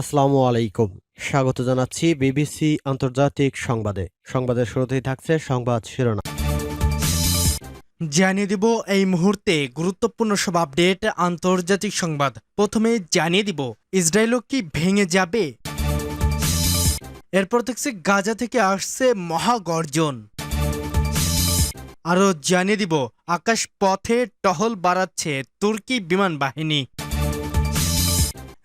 আসসালামু আলাইকুম। স্বাগত জানাচ্ছি বিবিসি আন্তর্জাতিক সংবাদে। সংবাদের শুরুতেই থাকছে সংবাদ শিরোনাম। জানিয়ে দিব এই মুহূর্তে গুরুত্বপূর্ণ সব আপডেট, আন্তর্জাতিক সংবাদ। প্রথমে জানিয়ে দিব, ইসরায়েলও কি ভেঙে যাবে? এরপর দেখছি গাজা থেকে আসছে মহাগর্জন। আরও জানিয়ে দিব আকাশ পথে টহল বাড়াচ্ছে তুর্কি বিমান বাহিনী।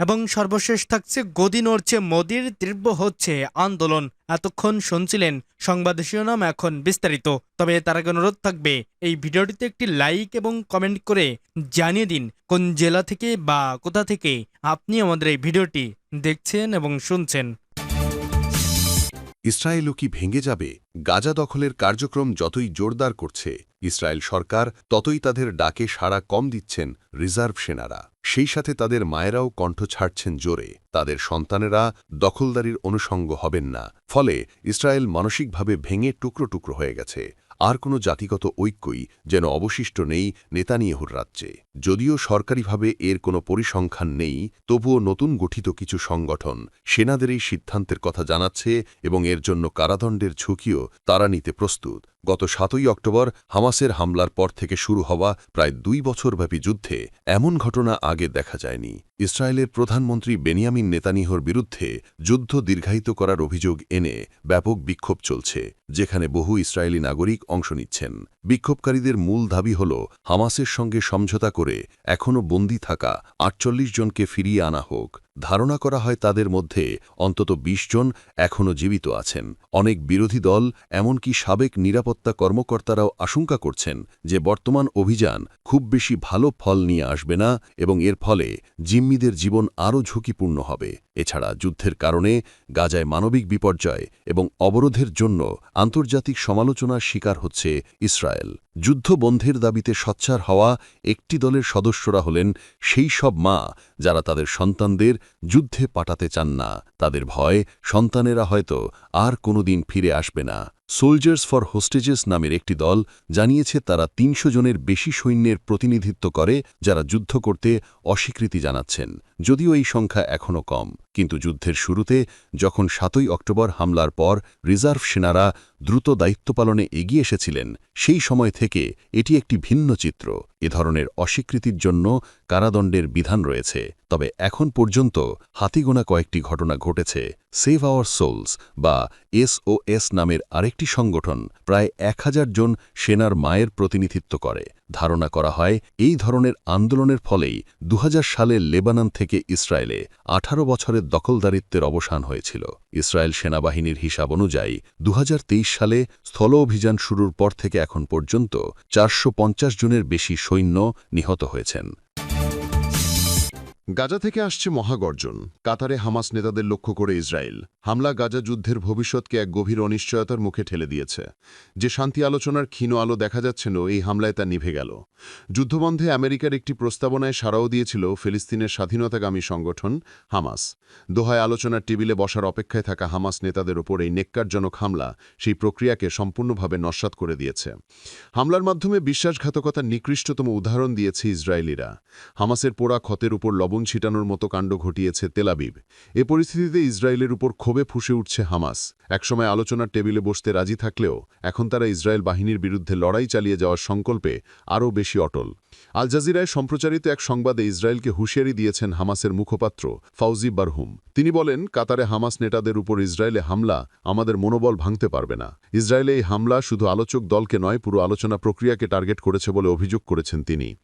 এবং সর্বশেষ থাকছে, গদি নড়ছে, মোদির তীব্র হচ্ছে আন্দোলন। এতক্ষণ শুনছিলেন সংবাদ শিরোনাম এখন বিস্তারিত। তবে তার আগে অনুরোধ থাকবে, এই ভিডিওটিতে একটি লাইক এবং কমেন্ট করে জানিয়ে দিন কোন জেলা থেকে বা কোথা থেকে আপনি আমাদের এই ভিডিওটি দেখছেন এবং শুনছেন। ইসরায়েলও কি ভেঙে যাবে? গাজা দখলের কার্যক্রম যতই জোরদার করছে ইসরায়েল সরকার ততই তাদের ডাকে সাড়া কম দিচ্ছেন রিজার্ভ সেনারা। সেই সাথে তাদের মায়েরাও কণ্ঠ ছাড়ছেন জোরে। তাদের সন্তানেরা দখলদারির অনুষঙ্গ হবেন না। ফলে ইসরায়েল মানসিকভাবে ভেঙে টুকরো টুকরো হয়ে গেছে। আর কোনো জাতিগত ঐক্যই যেন অবশিষ্ট নেই নেতানিয়াহুর রাজ্যে। যদিও সরকারিভাবে এর কোনো পরিসংখ্যান নেই, তবুও নতুন গঠিত কিছু সংগঠন সেনাদের এই সিদ্ধান্তের কথা জানাচ্ছে এবং এর জন্য কারাদণ্ডের ঝুঁকিও তারা নিতে প্রস্তুত। গত সাতই অক্টোবর হামাসের হামলার পর থেকে শুরু হওয়া প্রায় দুই বছরব্যাপী যুদ্ধে এমন ঘটনা আগে দেখা যায়নি। ইসরায়েলের প্রধানমন্ত্রী বেনিয়ামিন নেতানিহর বিরুদ্ধে যুদ্ধ দীর্ঘায়িত করার অভিযোগ এনে ব্যাপক বিক্ষোভ চলছে, যেখানে বহু ইসরায়েলি নাগরিক অংশ নিচ্ছেন। বিক্ষোভকারীদের মূল দাবি হল, হামাসের সঙ্গে সমঝোতা করে এখনও বন্দী থাকা আটচল্লিশ জনকে ফিরিয়ে আনা হোক। ধারণা করা হয় তাদের মধ্যে অন্তত ২০ জন এখনও জীবিত আছেন। অনেক বিরোধী দল, এমনকি সাবেক নিরাপত্তা কর্মকর্তারাও আশঙ্কা করছেন যে বর্তমান অভিযান খুব বেশি ভালো ফল নিয়ে আসবে না এবং এর ফলে জিম্মিদের জীবন আরও ঝুঁকিপূর্ণ হবে। এছাড়া যুদ্ধের কারণে গাজায় মানবিক বিপর্যয় এবং অবরোধের জন্য আন্তর্জাতিক সমালোচনার শিকার হচ্ছে ইসরায়েল। যুদ্ধ বন্ধের দাবিতে সচ্ছার হওয়া একটি দলের সদস্যরা হলেন সেই সব মা যারা তাদের সন্তানদের যুদ্ধে পাঠাতে চান না। তাদের ভয় সন্তানেরা হয়তো আর কোনোদিন ফিরে আসবে না। সোলজার্স ফর হোস্টেজেস নামের একটি দল জানিয়েছে তারা তিনশো জনের বেশি সৈন্যের প্রতিনিধিত্ব করে, যারা যুদ্ধ করতে অস্বীকৃতি জানাচ্ছেন, যদিও এই সংখ্যা এখনও কম। কিন্তু যুদ্ধের শুরুতে, যখন সাতই অক্টোবর হামলার পর রিজার্ভ সেনারা দ্রুত দায়িত্ব পালনে এগিয়ে এসেছিলেন, সেই সময় থেকে এটি একটি ভিন্ন চিত্র। এ ধরনের অস্বীকৃতির জন্য কারাদণ্ডের বিধান রয়েছে। তবে এখন পর্যন্ত হাতিগোনা কয়েকটি ঘটনা ঘটেছে সেভ আওয়ার সোলস বা এসওএস নামের আরেকটি সংগঠন প্রায় এক হাজার জন সেনার মায়ের প্রতিনিধিত্ব করে। ধারণা করা হয়, এই ধরনের আন্দোলনের ফলেই দু হাজার সালে লেবানন থেকে ইসরায়েলে ১৮ বছরের দখলদারিত্বের অবসান হয়েছিল। ইসরায়েল সেনাবাহিনীর হিসাব অনুযায়ী দু হাজার তেইশ সালে স্থল অভিযান শুরুর পর থেকে এখন পর্যন্ত চারশো পঞ্চাশ জনের বেশি সৈন্য নিহত হয়েছেন। গাজা থেকে আসছে মহাগর্জন। কাতারে হামাস নেতাদের লক্ষ্য করে ইসরায়েল। হামলা গাজা যুদ্ধের ভবিষ্যৎকে এক গভীর অনিশ্চয়তার মুখে ঠেলে দিয়েছে। যে শান্তি আলোচনার ক্ষীণ আলো দেখা যাচ্ছিল এই হামলায় তা নিভে গেল। যুদ্ধবন্ধে আমেরিকার একটি প্রস্তাবনায় সাড়াও দিয়েছিল ফিলিস্তিনের স্বাধীনতাগামী সংগঠন, হামাস। দোহায় আলোচনার টেবিলে বসার অপেক্ষায় থাকা হামাস নেতাদের ওপর এই নেককারজনক হামলা সেই প্রক্রিয়াকে সম্পূর্ণভাবে নস্বাত করে দিয়েছে। হামলার মাধ্যমে বিশ্বাসঘাতকতার নিকৃষ্টতম উদাহরণ দিয়েছে ইসরায়েলিরা। হামাসের পোড়া ক্ষতের উপর লবণ ছিটানোর মতো কাণ্ড ঘটিয়েছে তেলাবিব এ পরিস্থিতিতে ইসরায়েলের উপর ক্ষোভে ফুসে উঠছে হামাস। একসময় আলোচনার টেবিলে বসতে রাজি থাকলেও এখন তারা ইসরায়েল বাহিনীর বিরুদ্ধে লড়াই চালিয়ে যাওয়ার সংকল্পে আরও বেশি অটল। আল জাজিরায় সম্প্রচারিত এক সংবাদে ইসরায়েলকে হুঁশিয়ারি দিয়েছেন হামাসের মুখপাত্র ফাউজি বারহুম। তিনি বলেন, কাতারে হামাস নেতাদের উপর ইসরায়েলে হামলা আমাদের মনোবল ভাঙতে পারবে না। ইসরায়েলে এই হামলা শুধু আলোচক দলকে নয়, পুরো আলোচনা প্রক্রিয়াকে টার্গেট করেছে বলে অভিযোগ করেছেন তিনি।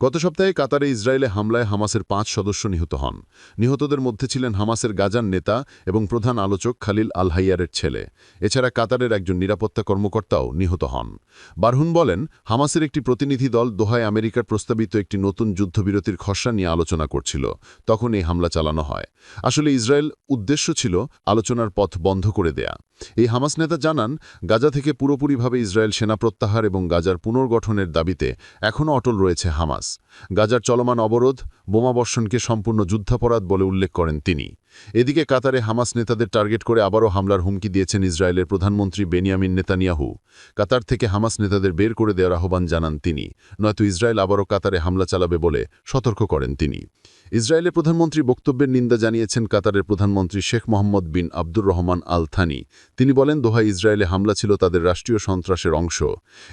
গত সপ্তাহে কাতারে ইসরায়েলে হামলায় হামাসের পাঁচ সদস্য নিহত হন। নিহতদের মধ্যে ছিলেন হামাসের গাজান নেতা এবং প্রধান আলোচক খালিল আলহাইয়ারের ছেলে। এছাড়া কাতারের একজন নিরাপত্তা কর্মকর্তাও নিহত হন। বারহুন বলেন, হামাসের একটি প্রতিনিধি দল দোহায় আমেরিকার প্রস্তাবিত একটি নতুন যুদ্ধবিরতির খসড়া নিয়ে আলোচনা করছিল। তখন এই হামলা চালানো হয়। আসলে ইসরায়েল উদ্দেশ্য ছিল আলোচনার পথ বন্ধ করে দেয়া। এই হামাস নেতা জানান, গাজা থেকে পুরোপুরিভাবে ইসরায়েল সেনা প্রত্যাহার এবং গাজার পুনর্গঠনের দাবিতে এখনও অটল রয়েছে হামাস। গাজার চলমান অবরোধ বোমাবর্ষণকে সম্পূর্ণ যুদ্ধাপরাধ বলে উল্লেখ করেন তিনি। এদিকে কাতারে হামাস নেতাদের টার্গেট করে আবারও হামলার হুমকি দিয়েছেন ইসরায়েলের প্রধানমন্ত্রী বেনিয়ামিন নেতানিয়াহু। কাতার থেকে হামাস নেতাদের বের করে দেওয়ার আহ্বান জানান তিনি। নয়তো ইসরায়েল আবারও কাতারে হামলা চালাবে বলে সতর্ক করেন তিনি। ইসরায়েলের প্রধানমন্ত্রী বক্তব্যের নিন্দা জানিয়েছেন কাতারের প্রধানমন্ত্রী Sheikh Mohammed bin Abdur Rahman Al Thani তিনি বলেন দোহা ইসরায়েলে হামলা ছিল তাদের রাষ্ট্রীয় সন্ত্রাসের অংশ।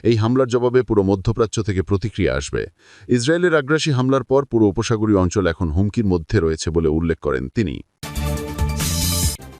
এই হামলার জবাবে পুরো মধ্যপ্রাচ্য থেকে প্রতিক্রিয়া আসবে। ইসরায়েলের আগ্রাসী হামলার পর পুরো উপসাগরীয় অঞ্চল এখন হুমকির মধ্যে রয়েছে বলে উল্লেখ করেন তিনি।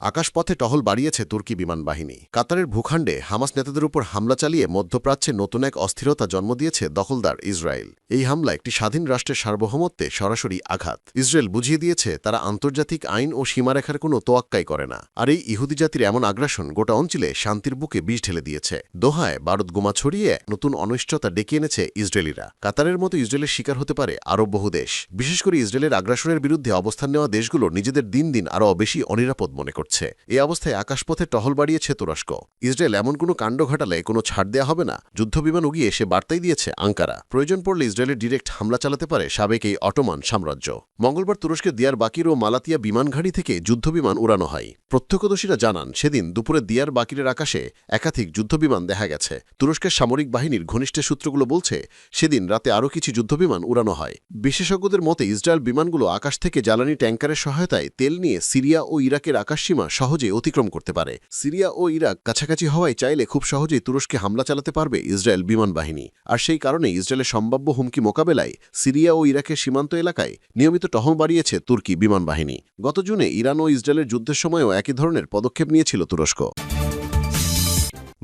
আকাশপথে টহল বাড়িয়েছে তুর্কি বিমান বাহিনী। কাতারের ভূখণ্ডে হামাস নেতাদের উপর হামলা চালিয়ে মধ্যপ্রাচ্যে নতুন এক অস্থিরতা জন্ম দিয়েছে দখলদার ইসরায়েল। এই হামলা একটি স্বাধীন রাষ্ট্রের সার্বভৌমত্বে সরাসরি আঘাত। ইসরায়েল বুঝিয়ে দিয়েছে, তারা আন্তর্জাতিক আইন ও সীমারেখার কোনো তোয়াক্কাই করে না। আর এই ইহুদি জাতির এমন আগ্রাসন গোটা অঞ্চলে শান্তির বুকে বিষ ঢেলে দিয়েছে। দোহায় বারুদ গোমা ছড়িয়ে নতুন অনিশ্চয়তা ডেকে এনেছে ইসরায়েলিরা। কাতারের মতো ইসরায়েলের শিকার হতে পারে আরও বহু দেশ। বিশেষ করে ইসরায়েলের আগ্রাসনের বিরুদ্ধে অবস্থান নেওয়া দেশগুলো নিজেদের দিন দিন আরও বেশি অনিরাপদ মনে করছে। এই অবস্থায় আকাশপথে টহল বাড়িয়েছে তুরস্ক। ইসরায়েল এমন কোনো কাণ্ড ঘটালে কোনো ছাড় দেওয়া হবে না। যুদ্ধবিমান উগিয়ে সে বার্তাই দিয়েছে আঙ্কারা। প্রয়োজন পড়লে ইসরায়েলের ডিরেক্ট হামলা চালাতে পারে সাবেক এই অটোমান সাম্রাজ্য। মঙ্গলবার তুরস্কের দিয়ার বাকির ও মালাতিয়া বিমানঘাঁটি থেকে যুদ্ধবিমান উড়ানো হয়। প্রত্যক্ষদর্শীরা জানান, সেদিন দুপুরে দিয়ার বাকিরের আকাশে একাধিক যুদ্ধবিমান দেখা গেছে। তুরস্কের সামরিক বাহিনীর ঘনিষ্ঠ সূত্রগুলো বলছে, সেদিন রাতে আরও কিছু যুদ্ধবিমান উড়ানো হয়। বিশেষজ্ঞদের মতে, ইসরায়েল বিমানগুলো আকাশ থেকে জ্বালানি ট্যাঙ্কারের সহায়তায় তেল নিয়ে সিরিয়া ও ইরাকের আকাশসীমা সহজে অতিক্রম করতে পারে। সিরিয়া ও ইরাক কাছাকাছি হওয়ায় চাইলে খুব সহজেই তুরস্কে হামলা চালাতে পারবে ইসরায়েল বিমান বাহিনী। আর সেই কারণে ইসরায়েলের সম্ভাব্য হুমকি মোকাবেলায় সিরিয়া ও ইরাকের সীমান্ত এলাকায় নিয়মিত টহল বাড়িয়েছে তুর্কি বিমান বাহিনী। গত জুনে ইরান ও ইসরায়েলের যুদ্ধের সময়ও একই ধরনের পদক্ষেপ নিয়েছিল তুরস্ক।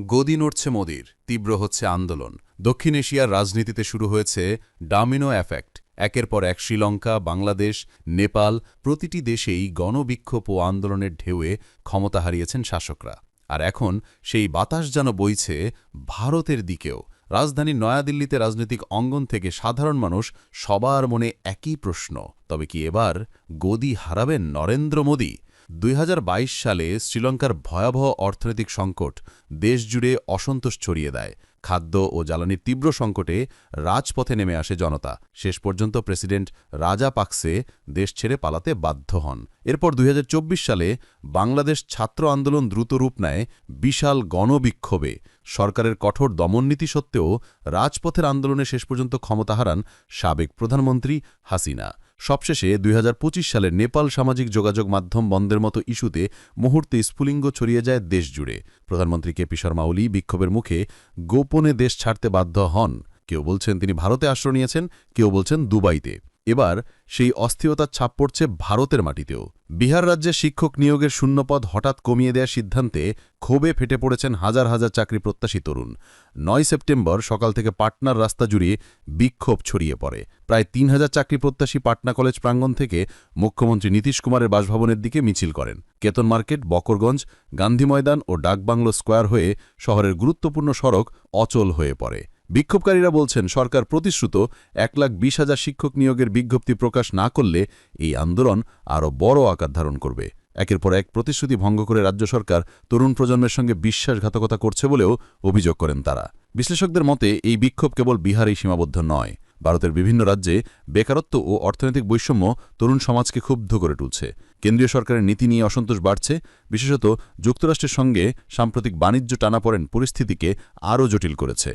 গদি নড়ছে মোদির, তীব্র হচ্ছে আন্দোলন। দক্ষিণ এশিয়ার রাজনীতিতে শুরু হয়েছে ডামিনো এফেক্ট। একের পর এক শ্রীলঙ্কা, বাংলাদেশ, নেপাল প্রতিটি দেশেই গণবিক্ষোভ ও আন্দোলনের ঢেউয়ে ক্ষমতা হারিয়েছেন শাসকরা। আর এখন সেই বাতাস যেন বইছে ভারতের দিকেও। রাজধানী নয়াদিল্লিতে রাজনৈতিক অঙ্গন থেকে সাধারণ মানুষ সবার মনে একই প্রশ্ন, তবে কি এবার গদি হারাবেন নরেন্দ্র মোদী? দুই হাজার বাইশ সালে শ্রীলঙ্কার ভয়াবহ অর্থনৈতিক সংকট দেশজুড়ে অসন্তোষ ছড়িয়ে দেয়। খাদ্য ও জ্বালানির তীব্র সংকটে রাজপথে নেমে আসে জনতা। শেষ পর্যন্ত প্রেসিডেন্ট রাজা পাকসে দেশ ছেড়ে পালাতে বাধ্য হন। এরপর দুই হাজার চব্বিশ সালে বাংলাদেশ ছাত্র আন্দোলন দ্রুত রূপ নেয় বিশাল গণবিক্ষোভে। সরকারের কঠোর দমননীতি সত্ত্বেও রাজপথের আন্দোলনে শেষ পর্যন্ত ক্ষমতা হারান সাবেক প্রধানমন্ত্রী হাসিনা। সবশেষে দুই হাজার পঁচিশ সালে নেপাল সামাজিক যোগাযোগ মাধ্যম বন্ধের মতো ইস্যুতে মুহূর্তে স্ফুলিঙ্গ ছড়িয়ে যায় দেশ জুড়ে। প্রধানমন্ত্রী কেপি শর্মা ওলি বিক্ষোভের মুখে গোপনে দেশ ছাড়তে বাধ্য হন। কেউ বলছেন তিনি ভারতে আশ্রয় নিয়েছেন, কেউ বলছেন দুবাইতে। এবার সেই অস্থিরতার ছাপ পড়ছে ভারতের মাটিতেও। বিহার রাজ্যে শিক্ষক নিয়োগের শূন্যপদ হঠাৎ কমিয়ে দেওয়ার সিদ্ধান্তে ক্ষোভে ফেটে পড়েছেন হাজার হাজার চাকরি প্রত্যাশী তরুণ। নয় সেপ্টেম্বর সকাল থেকে পাটনার রাস্তা জুড়ে বিক্ষোভ ছড়িয়ে পড়ে। প্রায় তিন হাজার চাকরি প্রত্যাশী পাটনা কলেজ প্রাঙ্গণ থেকে মুখ্যমন্ত্রী নীতিশ কুমারের বাসভবনের দিকে মিছিল করেন। কেতন মার্কেট, বকরগঞ্জ, গান্ধী ময়দান ও ডাকবাংলো স্কোয়ার হয়ে শহরের গুরুত্বপূর্ণ সড়ক অচল হয়ে পড়ে। বিক্ষোভকারীরা বলছেন, সরকার প্রতিশ্রুত এক লাখ বিশ হাজার শিক্ষক নিয়োগের বিজ্ঞপ্তি প্রকাশ না করলে এই আন্দোলন আরও বড় আকার ধারণ করবে। একের পর এক প্রতিশ্রুতি ভঙ্গ করে রাজ্য সরকার তরুণ প্রজন্মের সঙ্গে বিশ্বাসঘাতকতা করছে বলেও অভিযোগ করেন তারা। বিশ্লেষকদের মতে, এই বিক্ষোভ কেবল বিহারেই সীমাবদ্ধ নয়, ভারতের বিভিন্ন রাজ্যে বেকারত্ব ও অর্থনৈতিক বৈষম্য তরুণ সমাজকে ক্ষুব্ধ করে তুলছে। কেন্দ্রীয় সরকারের নীতি নিয়ে অসন্তোষ বাড়ছে, বিশেষত যুক্তরাষ্ট্রের সঙ্গে সাম্প্রতিক বাণিজ্য টানাপড়েন পরিস্থিতিকে আরও জটিল করেছে।